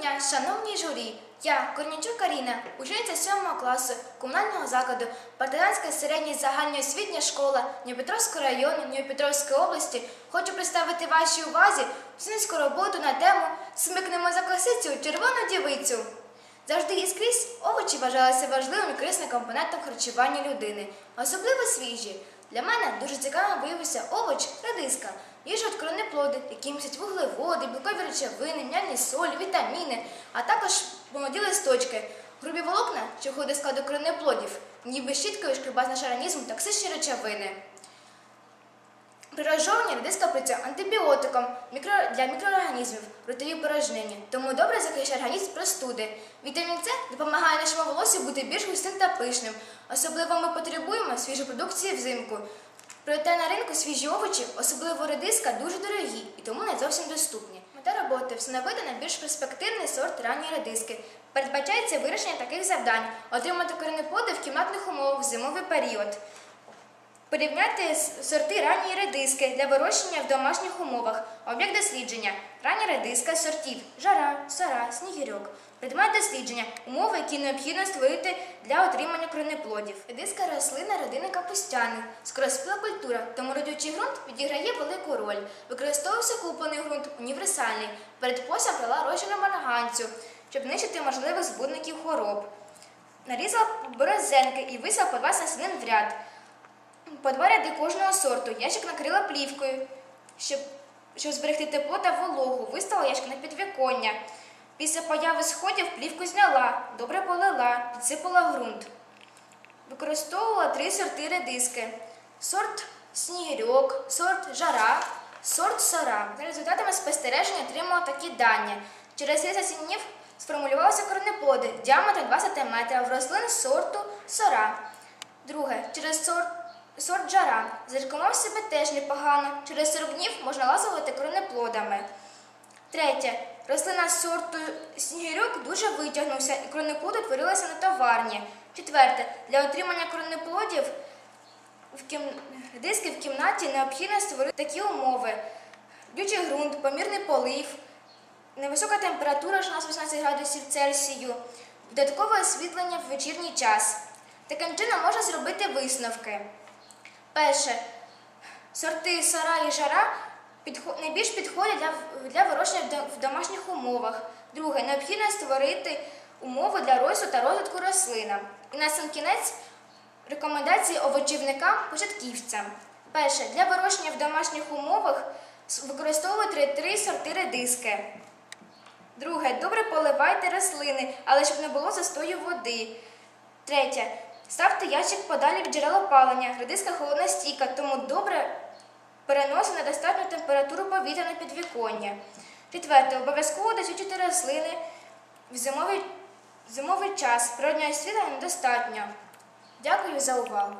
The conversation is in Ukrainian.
дня, шановні журі! Я, Корнічук Каріна, учениця 7 класу комунального закладу Партизанська середня загальноосвітня школа Дніпропетровського району Дніпропетровської області, хочу представити вашій увазі студентську роботу на тему Смикнемо за косицю червону дівицю. Завжди і скрізь овочі вважалися важливим і корисним компонентом харчування людини, особливо свіжі. Для мене дуже цікавим виявився овоч редиска. Їжа коренеплоди, які містять вуглеводи, білкові речовини, м'яльні солі, вітаміни, а також молоді листочки, грубі волокна, що входять до складу коренеплодів, ніби щіткою шкребать наш організм токсичні речовини. При розжовуванні працює антибіотиком для мікроорганізмів ротові порожнині, тому добре захищає організм простуди. Вітамін С допомагає нашому волосю бути більш густим та пишним. Особливо ми потребуємо свіжої продукції взимку. Проте на ринку свіжі овочі, особливо редиска, дуже дорогі і тому не зовсім доступні. Мета роботи встановити найбільш перспективний сорт ранньої редиски. Передбачається вирішення таких завдань, отримати коренеплоди в кімнатних умовах в зимовий період. Порівняти сорти ранньої редиски для вирощення в домашніх умовах. Об'єкт дослідження. Рання редиска сортів жара, сара, снігірьок. Предмет дослідження умови, які необхідно створити для отримання коренеплодів. Редиска рослина родини капустяних, скороспіла культура, тому родючий ґрунт відіграє велику роль. Використовувався куплений ґрунт універсальний. Перед посям брала розчину марганцю, щоб знищити можливих збудників хвороб. Нарізала борозенки і висила по 20 насінин в ряд. По два ряди кожного сорту. Ящик накрила плівкою, щоб, щоб зберегти тепло та вологу. Виставила ящик на підвіконня. Після появи сходів плівку зняла, добре полила, підсипала ґрунт. Використовувала три сорти редиски: сорт снігирьок, сорт жара, сорт сора. За результатами спостереження отримала такі дані. Через 30 днів сформулювалися коренеплоди діаметром 2 см в рослин сорту сора. Друге, через сорт, сорт жара. Зарекомав себе теж непогано. Через 40 днів можна лазувати коренеплодами. Третє. Рослина сорту снігирьок дуже витягнувся і коренеплоди утворилися на товарні. Четверте. Для отримання коренеплодів в кім... диски в кімнаті необхідно створити такі умови. Лючий ґрунт, помірний полив, невисока температура 16-18 градусів Цельсію, додаткове освітлення в вечірній час. Таким чином можна зробити висновки. Перше, сорти сора і жара найбільш підходять для, вирощення в домашніх умовах. Друге, необхідно створити умови для росту та розвитку рослинам. І на сам кінець рекомендації овочівникам початківцям. Перше, для вирощення в домашніх умовах використовуйте три сорти редиски. Друге, добре поливайте рослини, але щоб не було застою води. Третє. Ставте ящик подалі від джерела опалення. Редиска холодна стійка, тому добре переносить на достатню температуру повітря на підвіконня. Четверте. Обов'язково досвідчити рослини в зимовий, зимовий час. Природнього світла недостатньо. Дякую за увагу.